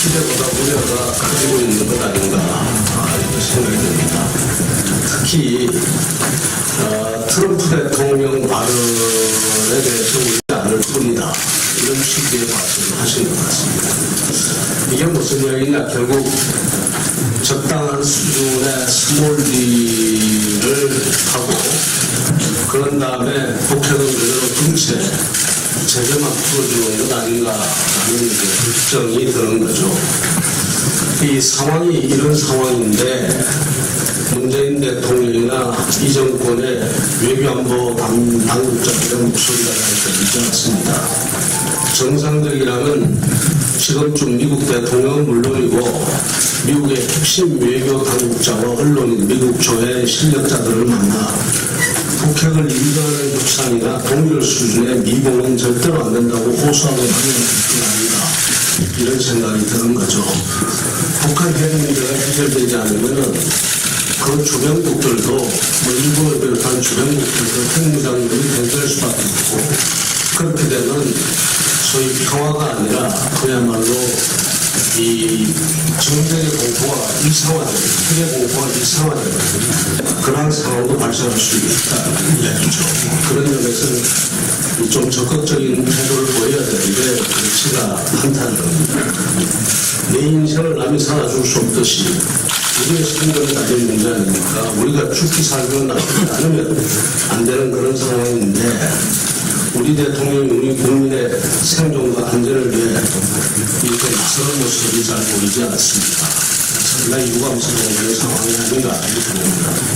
기대보다 우려가 커지고 있는 것 아닌가 아, 이렇게 생각이 듭니다. 특히 어, 트럼프 대통령 발언에 대해서 우리가 않을 뿐이다. 이런 취지의 말씀을 하신 것 같습니다. 이게 무슨 이야기냐 결국 적당한 수준의 스몰딜을 하고 그런 다음에 그대로 둔채 제재만 풀어주는 것 아닌가라는 이제 걱정이 드는 거죠. 이 상황이 이런 상황인데 문재인 대통령이나 이 정권의 외교안보 당- 당국자들의 목소리가 잘 들리지 않습니다. 정상적이라면 지금쯤 미국 대통령은 물론이고 미국의 핵심 외교 당국자와 언론인, 미국 조회 실력자들을 만나 협상이나 동일 수준의 미봉은 절대로 안 된다고 호소하고 하는 것이 아닌가 이런 생각이 드는 거죠. 북한 핵 문제가 해결되지 않으면은 그 주변국들도 뭐 일본을 비롯한 주변국들도 핵무장들이 된될 수밖에 없고 그렇게 되면 소위 평화가 아니라 그야말로 이 전쟁의 공포가 일상화되는 핵의 공포가 일상화되는 그러한 상황도 발생할 수 있다는 이야기죠. 그런 점에서는 이좀 적극적인 태도를 보여야 되는데 그렇지가 않다는 겁니다. 내 인생을 남이 살아줄 수 없듯이 우리의 생존이 달린 문제 아닙니까? 우리가 죽기 살기로 나쁘지 않으면 안 되는 그런 상황인데 우리 대통령이 우리 국민의 생존과 안전을 위해 이렇게 나서는 모습이 잘 보이지 않습니다. 상당히 유감스러운 그런 상황이 아닌가 이렇게 봅니다.